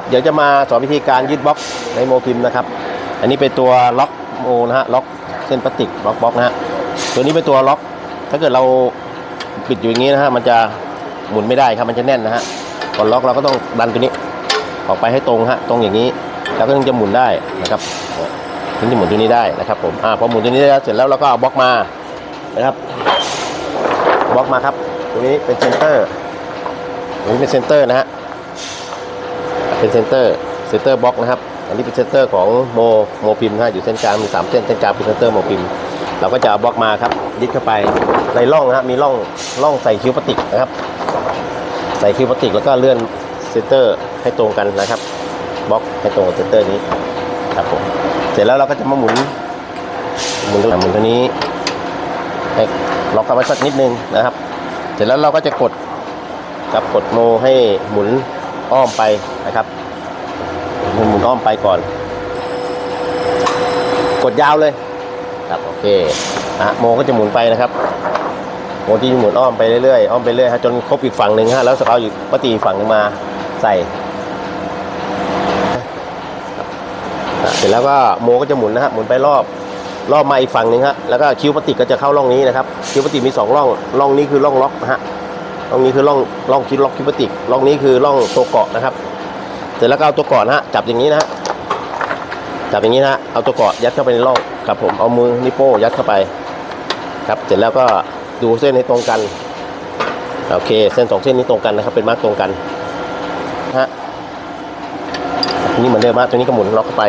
ครับเดี๋ยวจะมาสอนวิธีการยึดบล็อกในโมพิมนะครับ อันนี้เป็นตัวล็อกโมนะฮะล็อกเส้นพลาสติกล็อกบล็อกนะฮะตัวนี้เป็นตัวล็อก ถ้าเกิดเราปิดอยู่อย่างนี้นะฮะมันจะหมุนไม่ได้ครับมันจะแน่นนะฮะก่อนล็อกเราก็ต้องดันตัวนี้ออกไปให้ตรงฮะตรงอย่างนี้แล้วก็ถึงจะหมุนได้นะครับถึงจะหมุนตัวนี้ได้นะครับผมอ่าพอหมุนตัวนี้ได้แล้วเสร็จแล้วเราก็เอาบล็อกมานะครับบล็อกมาครับตัวนี้เป็นเซนเตอร์ตัวนี้เป็นเซนเตอร์นะฮะ เป็นเซนเตอร์เซนเตอร์บล็อกนะครับ อันนี้เป็นเซนเตอร์ของโมโมพิมนะอยู่เส้นกลางมีสามเส้นเส้นกลางเป็นเซนเตอร์โมพิมเราก็จะเอาบล็อกมาครับยึดเข้าไปในร่องนะฮะมีร่องร่องใส่คิ้วพลาสติกนะครับ ใส่คิ้วพลาสติกแล้วก็เลื่อนเซนเตอร์ให้ตรงกันนะครับบล็อกให้ตรงกับเซนเตอร์นี้ครับผมเสร็จแล้วเราก็จะมาหมุนหมุนหมุนตัวนี้ให้ล็อกกันไว้สักนิดนึงนะครับ เสร็จแล้วเราก็จะกดกับกดโมให้หมุน อ้อมไปนะครับหมุนหมุนอ้อมไปก่อน กดยาวเลยครับโอเคนะฮะโมก็จะหมุนไปนะครับโมที่หมุนอ้อมไปเรื่อยๆอ้อมไปเรื่อยฮะจนครบอีกฝั่งหนึ่งฮะแล้วเอาอีกปฏิฝั่งนึงมาใส่เสร็จแล้วก็โมก็จะหมุนนะฮะหมุนไปรอบรอบมาอีกฝั่งหนึ่งฮะแล้วก็คิ้วพลาสติก็จะเข้าร่องนี้นะครับคิ้วพลาสติมีสองร่องร่องนี้คือร่องล็อกนะฮะ ร่องนี้คือร่องร่องคิ้วล็อกคิ้วพลาสติกร่องนี้คือร่องตัวเกาะนะครับ เสร็จแล้วก็เอาตัวเกาะนะฮะจับอย่างนี้นะฮะจับอย่างนี้นะเอาตัวเกาะยัดเข้าไปในร่องครับผมเอามือนิ้วโป้ยัดเข้าไป ครับเสร็จแล้วก็ดูเส้นให้ตรงกันโอเค เส้นสองเส้นนี้ตรงกันนะครับ เป็นมาร์กตรงกันนะฮะทีนี้เหมือนเดิมฮะตัวนี้ก็หมุนล็อกเข้าไป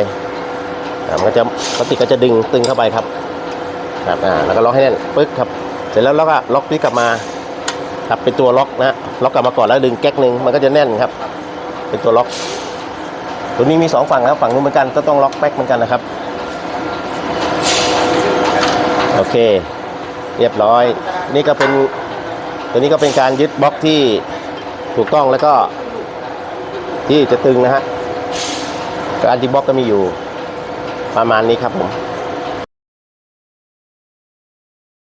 มันก็จะพลาสติก็จะดึงตึงเข้าไปครับครับอ่าแล้วก็ล็อกให้แน่นปึ๊กครับ เสร็จแล้วเราก็ล็อกนี้กลับมา ครับเป็นตัวล็อกนะล็อกกลับมาก่อนแล้วดึงแก๊กหนึ่งมันก็จะแน่นครับ เป็นตัวล็อก ตัวนี้มีสองฝั่งนะครับฝั่งนู้นเหมือนกันก็ต้องล็อกแป๊กเหมือนกันนะครับโอเค เรียบร้อย นี่ก็เป็นตัวนี้ก็เป็นการยึดบล็อกที่ถูกต้องแล้วก็ที่จะตึงนะฮะการยึดบล็อกก็มีอยู่ประมาณนี้ครับผม